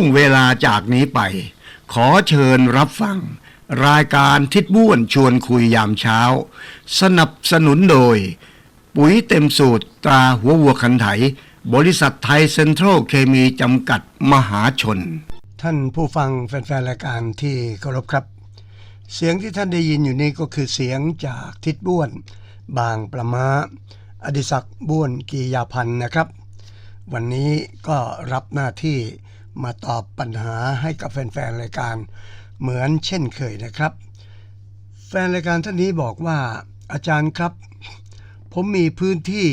งเวลาจากนี้ไป ขอเชิญรับฟัง รายการทิศบ้วนชวนคุยยามเช้า สนับสนุนโดย ปุ๋ยเต็มสูตรตราหัววัวคันไถ บริษัทไทยเซ็นทรัลเคมีจำกัดมหาชน ท่านผู้ฟังแฟนๆรายการที่เคารพครับ เสียงที่ท่านได้ยินอยู่นี้ก็คือเสียงจากทิศบ้วน บางประมาอดิศักดิ์บ้วนกียาพันธ์นะครับ วันนี้ก็รับหน้าที่ มาตอบปัญหาให้กับแฟนๆรายการเหมือนเช่นเคยนะครับ แฟนรายการท่านนี้บอกว่าอาจารย์ครับ ผมมีพื้นที่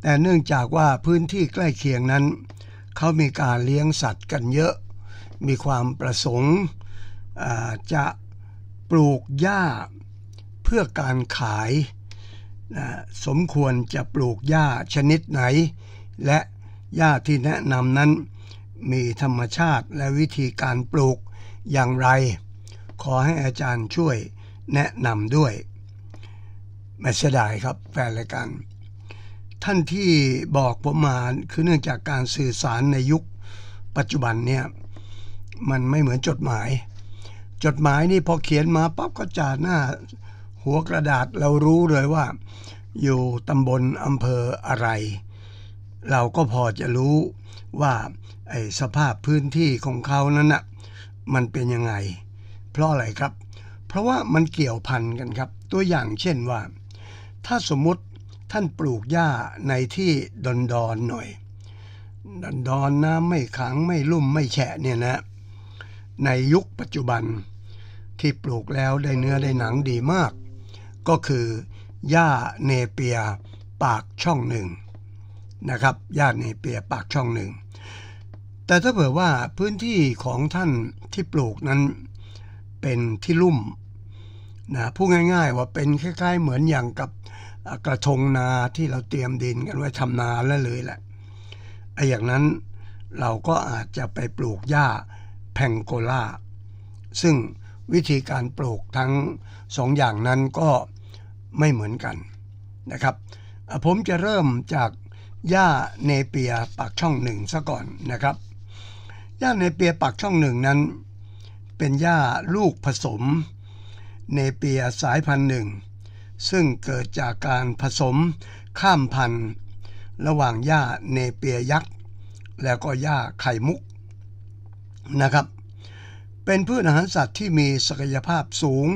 แต่เนื่องจากว่าพื้นที่ใกล้เคียงนั้น เขามีการเลี้ยงสัตว์กันเยอะ มีความประสงค์จะปลูกหญ้าเพื่อการขายสมควรจะปลูกหญ้าชนิดไหน และหญ้าที่แนะนำนั้น มีธรรมชาติและวิธีการปลูกอย่างไร ขอให้อาจารย์ช่วยแนะนำด้วยไม่เสียดายครับแฟนรายการท่านที่บอกผมมาคือเนื่องจากการสื่อสารในยุคปัจจุบันเนี่ยมันไม่เหมือนจดหมาย จดหมายนี่พอเขียนมาปั๊บก็จ่าหน้า หัวกระดาษเรารู้เลยว่า อยู่ตำบลอำเภออะไร เราก็พอจะรู้ว่า ไอ้สภาพพื้นที่ของเขานั้นน่ะมันเป็นยังไง เพราะอะไรครับ เพราะว่ามันเกี่ยวพันกันครับ ตัวอย่างเช่นว่า ถ้าสมมติท่านปลูกหญ้าในที่ดอนดอนหน่อยดอนดอนน้ำไม่ขังไม่ลุ่มไม่แฉะเนี่ยนะ ในยุคปัจจุบันที่ปลูกแล้วได้เนื้อได้หนังดีมาก ก็คือหญ้าเนเปียปากช่องหนึ่งนะครับหญ้าเนเปียปากช่องหนึ่ง แต่ถ้าเผื่อว่าพื้นที่ของท่านที่ปลูกนั้นเป็นที่ลุ่มนะพูดง่ายๆ ว่าเป็นคล้ายๆ เหมือนอย่างกับกระทงนาที่เราเตรียมดินกันไว้ทำนาแล้วเลยแหละไอ้อย่างนั้นเราก็อาจจะไปปลูกหญ้าแพงโกลาซึ่งวิธีการปลูกทั้งสองอย่างนั้นก็ไม่เหมือนกันนะครับ ผมจะเริ่มจากหญ้าเนเปียปากช่องหนึ่งซะก่อนนะครับ หญ้าเนเปียปากช่องหนึ่งนั้น เป็นหญ้าลูกผสม เนเปียสายพันธุ์หนึ่ง ซึ่งเกิดจากการผสมข้ามพันธุ์ ระหว่างหญ้าเนเปียยักษ์ แล้วก็หญ้าไข่มุกนะครับ เป็นพืชอาหารสัตว์ที่มีศักยภาพสูง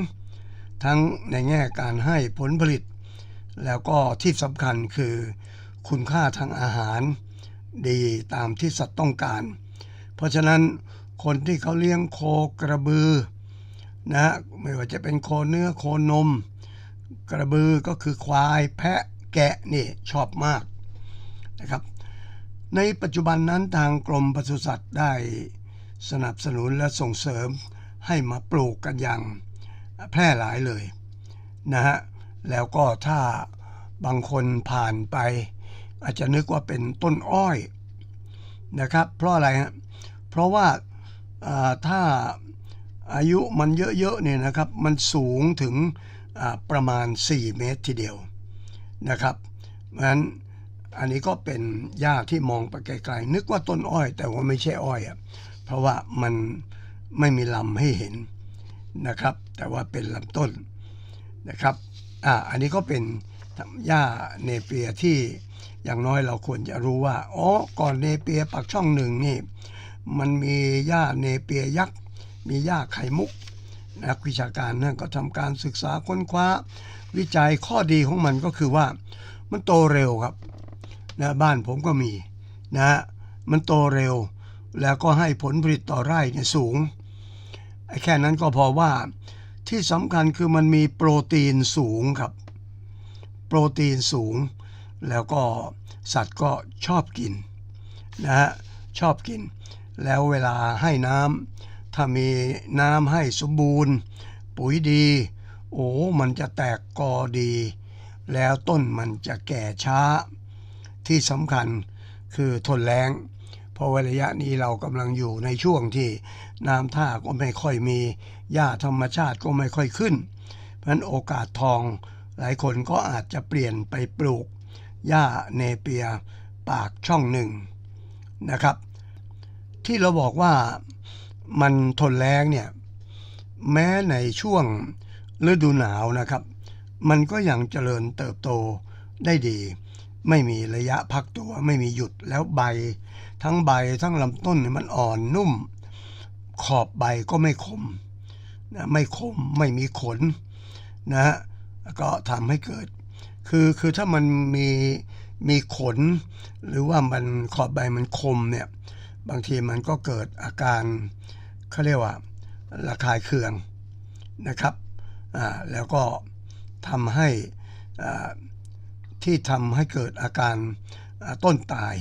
ทั้งในแง่การให้ผลผลิต แล้วก็ที่สำคัญคือคุณค่าทางอาหาร ดีตามที่สัตว์ต้องการ เพราะฉะนั้นคนที่เขาเลี้ยงโคกระบือนะฮะไม่ว่าจะเป็นโคเนื้อโคนม กระบือก็คือควายแพะแกะนี่ชอบมากนะครับในปัจจุบันนั้นทางกรมปศุสัตว์ได้สนับสนุนและส่งเสริมให้มาปลูกกันอย่างแพร่หลายเลยนะฮะแล้วก็ถ้าบางคนผ่านไป อาจจะนึกว่าเป็นต้นอ้อยนะครับ เพราะอะไรฮะ เพราะว่าถ้าอายุมันเยอะๆเนี่ยนะครับ มันสูงถึงประมาณ 4 เมตรทีเดียวนะครับเพราะฉะนั้นอันนี้ก็เป็นหญ้าที่มองไปไกลๆนึกว่าต้นอ้อย แต่ว่าไม่ใช่อ้อยอะเพราะว่ามันไม่มีลำให้เห็นนะครับ แต่ว่าเป็นลำต้นนะครับอ่าอันนี้ก็เป็นหญ้าเนเปียที่อย่างน้อยเราควรจะรู้ว่าอ๋อก่อนเนเปียปากช่องหนึ่งนี่ มันมีหญ้าเนเปียยักษ์ มีหญ้าไข่มุก นักวิชาการนั่นก็ทำการศึกษาค้นคว้า วิจัยข้อดีของมันก็คือว่า มันโตเร็วครับนะบ้านผมก็มีนะฮะมันโตเร็ว แล้วก็ให้ผลผลิตต่อไร่เนี่ยสูงไอ้แค่นั้นก็พอว่าที่สำคัญคือมันมีโปรตีนสูงครับ โปรตีนสูง แล้วก็สัตว์ก็ชอบกินนะฮะชอบกิน แล้วเวลาให้น้ำถ้ามีน้ำให้สมบูรณ์ ปุ๋ยดี โอ้มันจะแตกกอดี แล้วต้นมันจะแก่ช้า ที่สำคัญคือทนแรงเพราะระยะนี้เรากำลังอยู่ในช่วงที่น้ำท่าก็ไม่ค่อยมีหญ้าธรรมชาติก็ไม่ค่อยขึ้น เพราะฉะนั้นโอกาสทองหลายคนก็อาจจะเปลี่ยนไปปลูกหญ้าเนเปียปากช่องหนึ่งนะครับ ที่เราบอกว่ามันทนแรงเนี่ย แม้ในช่วงฤดูหนาวนะครับ มันก็ยังเจริญเติบโตได้ดี ไม่มีระยะพักตัวไม่มีหยุดแล้วใบ ทั้งใบทั้งลำต้นเนี่ยมันอ่อนนุ่ม ขอบใบก็ไม่คมนะไม่คมไม่มีขนนะฮะก็ทำให้เกิด คือคือถ้ามันมีมีขน หรือว่ามันขอบใบมันคมเนี่ย บางทีมันก็เกิดอาการเขาเรียกว่าระคายเคืองนะครับแล้วก็ทำให้ที่ทำให้เกิดอาการต้นตาย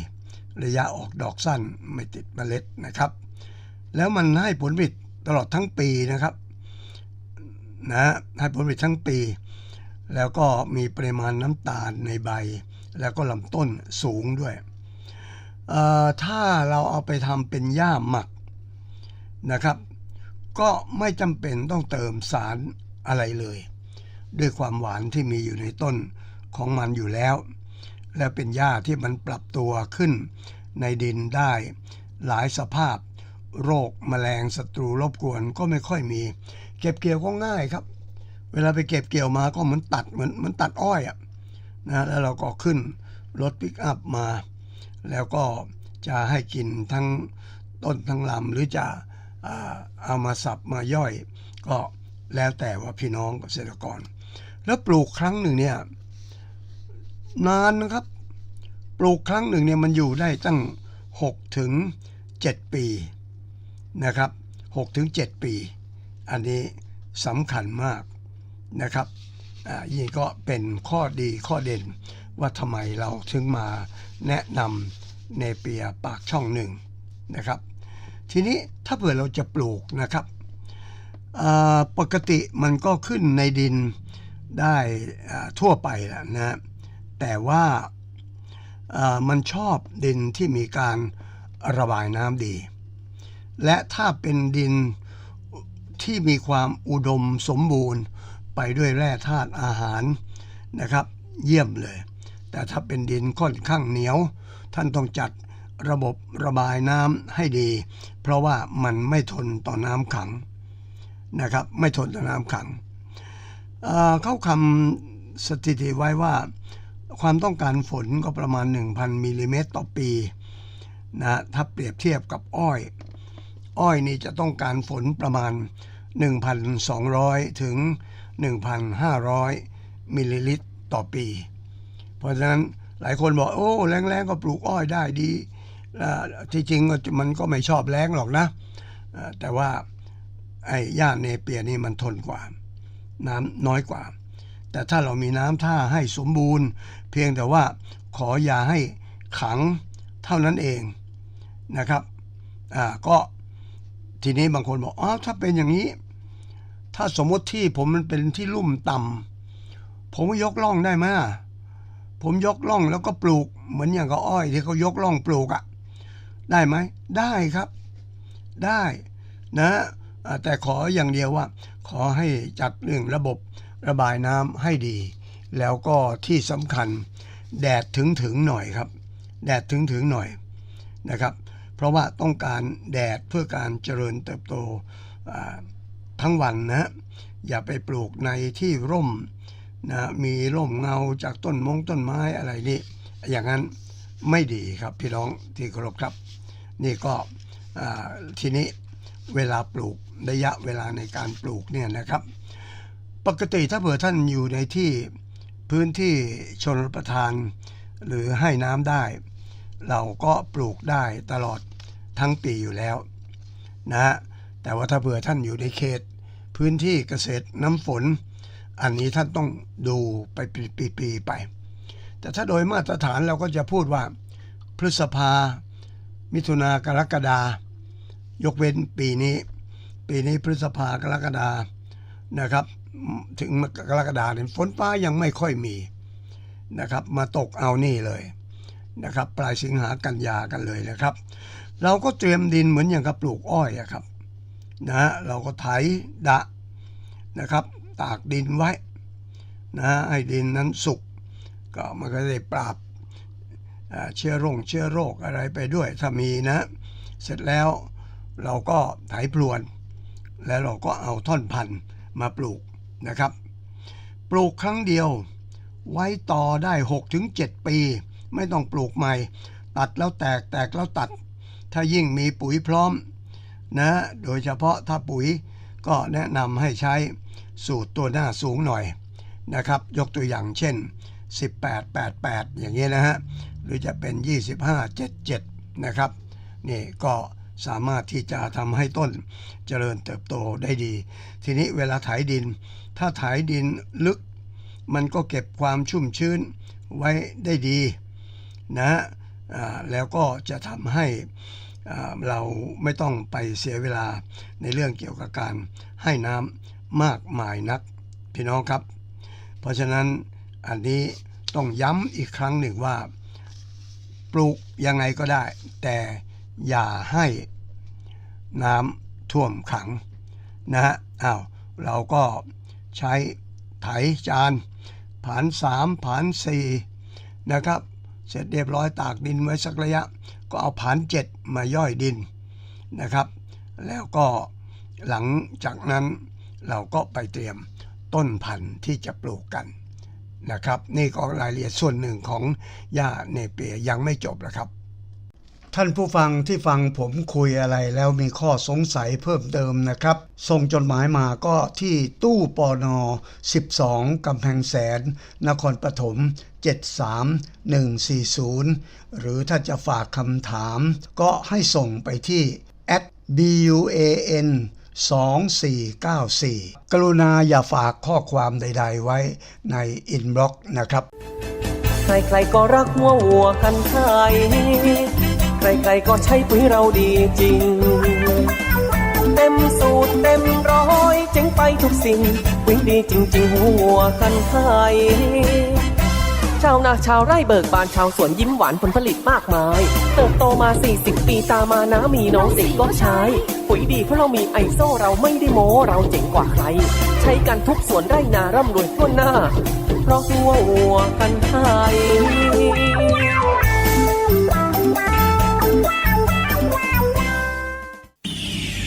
ระยะออกดอกสั้นไม่ติดเมล็ดนะครับ แล้วมันให้ผลผลิตตลอดทั้งปีนะครับนะให้ผลผลิตทั้งปี แล้วก็มีปริมาณน้ำตาลในใบ แล้วก็ลำต้นสูงด้วย ถ้าเราเอาไปทำเป็นหญ้าหมักนะครับ ก็ไม่จำเป็นต้องเติมสารอะไรเลย ด้วยความหวานที่มีอยู่ในต้นของมันอยู่แล้ว และเป็นหญ้าที่มันปรับตัวขึ้นในดินได้หลายสภาพ โรคแมลงศัตรูรบกวนก็ไม่ค่อยมี เก็บเกี่ยวก็ง่ายครับ เวลาไปเก็บเกี่ยวมาก็เหมือนตัดเหมือนเหมือนตัดอ้อยอะนะแล้วเราก็ขึ้นรถปิกอัพมา แล้วก็จะให้กินทั้งต้นทั้งลำหรือจะเอามาสับมาย่อย ก็แล้วแต่ว่าพี่น้องเกษตรกร แล้วปลูกครั้งหนึ่งเนี่ยนานนะครับ ปลูกครั้งหนึ่งเนี่ยมันอยู่ได้ตั้ง6ถึง7ปีนะครับ6ถึง7ปี อันนี้สำคัญมากนะครับอ่านี่ก็เป็นข้อดีข้อเด่น ว่าทำไมเราถึงมาแนะนำเนเปียปากช่องหนึ่งนะครับ ทีนี้ถ้าเผื่อเราจะปลูกนะครับปกติมันก็ขึ้นในดินได้ทั่วไปแหละนะแต่ว่ามันชอบดินที่มีการระบายน้ำดี และถ้าเป็นดินที่มีความอุดมสมบูรณ์ไปด้วยแร่ธาตุอาหารนะครับ เยี่ยมเลย แต่ถ้าเป็นดินค่อนข้างเหนียว ท่านต้องจัดระบบระบายน้ำให้ดี เพราะว่ามันไม่ทนต่อน้ำขังนะครับ ไม่ทนต่อน้ำขังเเขาคำสถิติไว้ว่า ความต้องการฝนก็ประมาณ 1,000มิลลิเมตรต่อปีนะถ้าเปรียบเทียบกับอ้อย อ้อยนี่จะต้องการฝนประมาณ 1,200 ถึง 1,500 มิลลิลิตรต่อปี เพราะฉะนั้นหลายคนบอกโอ้แรงๆก็ปลูกอ้อยได้ดีที่จริงมันก็ไม่ชอบแรงหรอกนะ แต่ว่าไอ้หญ้าเนเปียนี่มันทนกว่า น้ำน้อยกว่า แต่ถ้าเรามีน้ำท่าให้สมบูรณ์ เพียงแต่ว่าขออย่าให้ขังเท่านั้นเองนะครับอ่าก็ทีนี้บางคนบอกอ๋อถ้าเป็นอย่างนี้ ถ้าสมมติที่ผมมันเป็นที่ลุ่มต่ำผมยกล่องได้ไหมอะ ผมยกล่องแล้วก็ปลูก เหมือนอย่างกับอ้อยที่เขายกล่องปลูกอะ่ะได้ไหมได้ครับ ได้นะแต่ขออย่างเดียวว่า ขอให้จัดเรื่องระบบระบายน้ำให้ดี แล้วก็ที่สำคัญแดดถึงถึงหน่อยครับ แดดถึงถึงหน่อยนะครับ เพราะว่าต้องการแดดเพื่อการเจริญเติบโตทั้งวันนะ อย่าไปปลูกในที่ร่ม นะมีร่มเงาจากต้นมงต้นไม้อะไรนี่อย่างนั้นไม่ดีครับพี่น้องที่เคารพครับ นี่ก็ทีนี้เวลาปลูกระยะเวลาในการปลูกเนี่ยนะครับ ปกติถ้าเผื่อท่านอยู่ในที่พื้นที่ชนประทาน หรือให้น้ำได้ เราก็ปลูกได้ตลอดทั้งปีอยู่แล้วนะแต่ว่าถ้าเผื่อท่านอยู่ในเขต พื้นที่เกษตรน้ำฝน อันนี้ท่านต้องดูไปปีๆไป แต่ถ้าโดยมาตรฐานเราก็จะพูดว่า พฤษภา มิถุนากรกฎายกเว้นปีนี้ ปีนี้พฤษภากรกฎานะครับ ถึงกรกฎาเนี่ยฝนฟ้ายังไม่ค่อยมีนะครับ มาตกเอานี่เลยนะครับ ปลายสิงหากันยากันเลยนะครับ เราก็เตรียมดินเหมือนอย่างกับปลูกอ้อยอะครับนะฮะเราก็ไถดะนะครับ ตากดินไว้นะฮะให้ดินนั้นสุกก็มันก็ได้ปราบเชื้อโรคเชื้อโรคอะไรไปด้วยถ้ามีนะ เสร็จแล้วเราก็ไถพรวน แล้วเราก็เอาท่อนพันธุ์มาปลูกนะครับ ปลูกครั้งเดียวไว้ต่อได้ 6-7 ปี ไม่ต้องปลูกใหม่ ตัดแล้วแตกแตกแล้วตัด ถ้ายิ่งมีปุ๋ยพร้อมนะโดยเฉพาะถ้าปุ๋ย ก็แนะนำให้ใช้สูตรตัวหน้าสูงหน่อยนะครับ ยกตัวอย่างเช่น 18 88 อย่างนี้ยนะฮะ หรือจะเป็น 25 77 นะครับ นี่ก็สามารถที่จะทำให้ต้นเจริญเติบโตได้ดี ทีนี้เวลาไถดิน ถ้าไถดินลึก มันก็เก็บความชุ่มชื้นไว้ได้ดีนะฮะแล้วก็จะทำให้ เราไม่ต้องไปเสียเวลาในเรื่องเกี่ยวกับการให้น้ำมากมายนักพี่น้องครับ เพราะฉะนั้นอันนี้ต้องย้ำอีกครั้งหนึ่งว่า ปลูกยังไงก็ได้ แต่อย่าให้น้ำท่วมขังนะฮะอ้าวเราก็ใช้ไถจานผ่านสามผ่านสี่นะครับ เสร็จเรียบร้อยตากดินไว้สักระยะ ก็เอาผานเจ็ดมาย่อยดินนะครับ แล้วก็หลังจากนั้นเราก็ไปเตรียมต้นพันธุ์ที่จะปลูกกันนะครับ นี่ก็รายละเอียดส่วนหนึ่งของย่าเนเปียยังไม่จบนะครับ ท่านผู้ฟังที่ฟังผมคุยอะไรแล้วมีข้อสงสัยเพิ่มเติมนะครับ ส่งจดหมายมาก็ที่ตู้ปอนอ12 กำแพงแสน นครปฐม 73140 หรือถ้าจะฝากคำถาม ก็ให้ส่งไปที่ buan 2494 กรุณาอย่าฝากข้อความใด ๆ ไว้ในอินบล็อกนะครับ ใครๆก็รักหัววัวกันไทย ใครๆก็ใช้ปุ๋ยเราดีจริง เต็มสูตรเต็มร้อยเจ๋งไปทุกสิ่ง ปุ๋ยดีจริง ๆหัววัวกันไทยชาวนาชาวไร่เบิกบานชาวสวนยิ้มหวานผลผลิตมากมาย เติบโตมา 40 ปีตามานะมีน้องสิก็ใช้ ปุ๋ยดีเพราะเรามีไอโซเราไม่ได้โม้เราเจ๋งกว่าใคร ใช้กันทุกสวนไร่นาร่ำรวยทั่วหน้า เพราะหัววัวกันไทย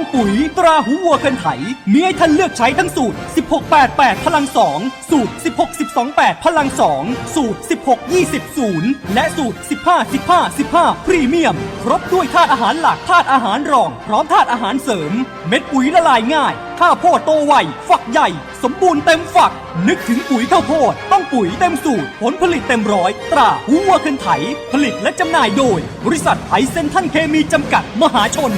องปุ๋ยตราหูวัวคันไถมีให้ท่านเลือกใช้ทั้งสูตร 1688 พลัง 2 สูตร 16 12 8 พลัง 2 สูตร 16 20 0 และสูตร 15 15 15 พรีเมียม ครบด้วยธาตุอาหารหลักธาตุอาหารรอง พร้อมธาตุอาหารเสริม เม็ดปุ๋ยละลายง่าย ข้าวโพดโตไวฝักใหญ่ สมบูรณ์เต็มฝัก นึกถึงปุ๋ยข้าวโพด ต้องปุ๋ยเต็มสูตร ผลผลิตเต็มร้อย ตราหูวัวคันไถ ผลิตและจำหน่ายโดย บริษัทไทเซนทันเคมีจำกัดมหาชน